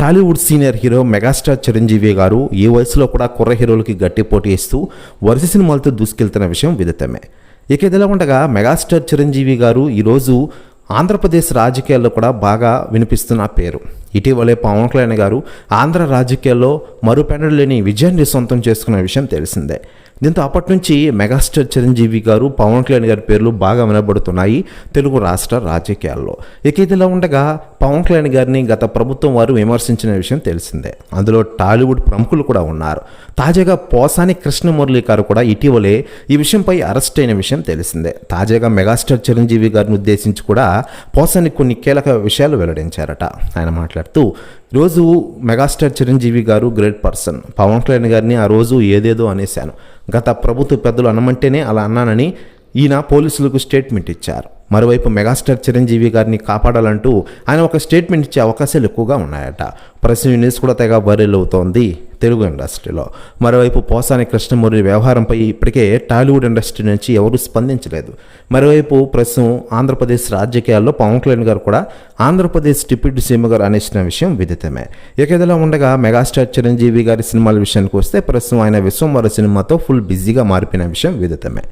Tollywood senior hero megastar Chiranjeevi garu ఈ వయసులో కూడా కుర్ర హీరోలకి గట్టి పోటీ ఇస్తూ వరుస సినిమాలతో దూసుకెళ్తున్న విషయం విదితమే. ఇక ఇదిలా ఉండగా మెగాస్టార్ చిరంజీవి గారు ఈరోజు ఆంధ్రప్రదేశ్ రాజకీయాల్లో కూడా బాగా వినిపిస్తున్న పేరు. ఇటీవలే పవన్ కళ్యాణ్ గారు ఆంధ్ర రాజకీయాల్లో మరుపెండడు లేని విజయాన్ని సొంతం చేసుకున్న విషయం తెలిసిందే. దీంతో అప్పటి నుంచి మెగాస్టార్ చిరంజీవి గారు పవన్ కళ్యాణ్ గారి పేర్లు బాగా వినబడుతున్నాయి తెలుగు రాష్ట్ర రాజకీయాల్లో. ఇక ఇదిలా ఉండగా పవన్ కళ్యాణ్ గారిని గత ప్రభుత్వం వారు విమర్శించిన విషయం తెలిసిందే. అందులో టాలీవుడ్ ప్రముఖులు కూడా ఉన్నారు. తాజాగా పోసాని కృష్ణమురళి గారు కూడా ఇటీవలే ఈ విషయంపై అరెస్ట్ అయిన విషయం తెలిసిందే. తాజాగా మెగాస్టార్ చిరంజీవి గారిని ఉద్దేశించి కూడా పోసాని కొన్ని కీలక విషయాలు వెల్లడించారట. ఆయన మాట్లాడుతూ రోజు మెగాస్టార్ చిరంజీవి గారు గ్రేట్ పర్సన్. పవన్ కళ్యాణ్ గారిని ఆ రోజు ఏదేదో అనేశాను. గత ప్రభుత్వ పెద్దలు అనమంటేనే అలా అన్నానని ఈయన పోలీసులకు స్టేట్మెంట్ ఇచ్చారు. మరోవైపు మెగాస్టార్ చిరంజీవి గారిని కాపాడాలంటూ ఆయన ఒక స్టేట్మెంట్ ఇచ్చే అవకాశాలు ఎక్కువగా ఉన్నాయట. ప్రెస్ న్యూస్ కూడా తెగ వైరల్ అవుతోంది. తెలుగు ఇండస్ట్రీలో. మరోవైపు పోసాని కృష్ణమూర్తి వ్యవహారంపై ఇప్పటికే టాలీవుడ్ ఇండస్ట్రీ నుంచి ఎవరూ స్పందించలేదు. మరోవైపు ప్రస్తుతం ఆంధ్రప్రదేశ్ రాజకీయాల్లో పవన్ కళ్యాణ్ గారు కూడా ఆంధ్రప్రదేశ్ డిప్యూటీ సీఎం గారు అనేసిన విషయం విదితమే. ఇక ఇదిలా ఉండగా మెగాస్టార్ చిరంజీవి గారి సినిమాల విషయానికి వస్తే ప్రస్తుతం ఆయన విశ్వంవర సినిమాతో ఫుల్ బిజీగా మారిపోయిన విషయం విదితమే.